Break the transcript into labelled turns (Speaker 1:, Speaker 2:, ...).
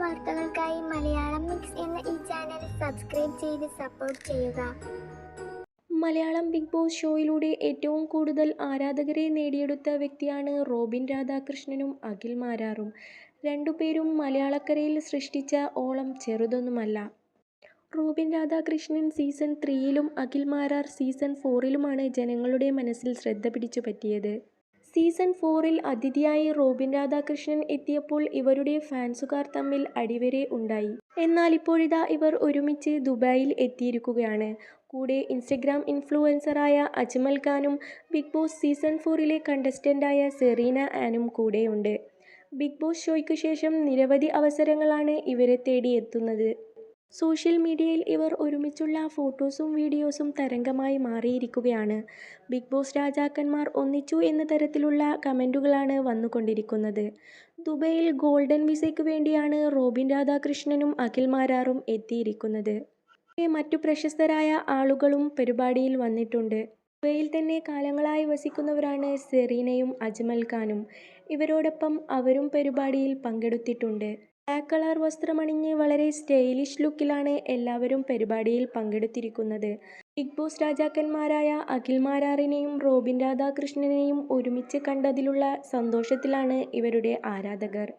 Speaker 1: വാർത്തകൾക്കായി മലയാളം മിക്സ് എന്ന ഈ ചാനൽ സബ്സ്ക്രൈബ് ചെയ്ത് സപ്പോർട്ട് ചെയ്യുക
Speaker 2: മലയാളം ബിഗ് ബോസ് ഷോയിലൂടെ ഏറ്റവും കൂടുതൽ ആരാധകരെ നേടിയെടുത്ത വ്യക്തിയാണ് റോബിൻ രാധാകൃഷ്ണനും അഖിൽ മാരാറും. രണ്ടുപേരും മലയാളക്കരയിൽ സൃഷ്ടിച്ച ഓളം ചെറുതൊന്നുമല്ല. റോബിൻ രാധാകൃഷ്ണൻ സീസൺ ത്രീയിലും അഖിൽ മാരാർ സീസൺ ഫോറിലുമാണ് ജനങ്ങളുടെ മനസ്സിൽ ശ്രദ്ധ പിടിച്ചുപറ്റിയത്. സീസൺ ഫോറിൽ അതിഥിയായി റോബിൻ രാധാകൃഷ്ണൻ എത്തിയപ്പോൾ ഇവരുടെ ഫാൻസുകാർ തമ്മിൽ അടിവരെ ഉണ്ടായി. എന്നാൽ ഇപ്പോഴിതാ ഇവർ ഒരുമിച്ച് ദുബായിൽ എത്തിയിരിക്കുകയാണ്. കൂടെ ഇൻസ്റ്റഗ്രാം ഇൻഫ്ലുവൻസറായ അജ്മൽ ഖാനും ബിഗ് ബോസ് സീസൺ ഫോറിലെ കണ്ടസ്റ്റന്റായ സെറീന ആനും കൂടെയുണ്ട്. ബിഗ് ബോസ് ഷോയ്ക്ക് ശേഷം നിരവധി അവസരങ്ങളാണ് ഇവരെ തേടി എത്തുന്നത്. സോഷ്യൽ മീഡിയയിൽ ഇവർ ഒരുമിച്ചുള്ള ഫോട്ടോസും വീഡിയോസും തരംഗമായി മാറിയിരിക്കുകയാണ്. ബിഗ് ബോസ് രാജാക്കന്മാർ ഒന്നിച്ചു എന്ന തരത്തിലുള്ള കമന്റുകളാണ് വന്നുകൊണ്ടിരിക്കുന്നത്. ദുബൈയിൽ ഗോൾഡൻ വിസയ്ക്ക് വേണ്ടിയാണ് റോബിൻ രാധാകൃഷ്ണനും അഖിൽ മാരാറും എത്തിയിരിക്കുന്നത്. മറ്റു പ്രശസ്തരായ ആളുകളും പരിപാടിയിൽ വന്നിട്ടുണ്ട്. ദുബൈയിൽ തന്നെ കാലങ്ങളായി വസിക്കുന്നവരാണ് സെറീനയും അജ്മൽ ഖാനും. ഇവരോടൊപ്പം അവരും പരിപാടിയിൽ പങ്കെടുത്തിട്ടുണ്ട്. ബ്ലാക്ക് കളർ വസ്ത്രമണിഞ്ഞ് വളരെ സ്റ്റൈലിഷ് ലുക്കിലാണ് എല്ലാവരും പരിപാടിയിൽ പങ്കെടുത്തിരിക്കുന്നത്. ബിഗ് ബോസ് രാജാക്കന്മാരായ അഖിൽ മാരാറിനെയും റോബിൻ രാധാകൃഷ്ണനെയും ഒരുമിച്ച് കണ്ടതിലുള്ള സന്തോഷത്തിലാണ് ഇവരുടെ ആരാധകർ.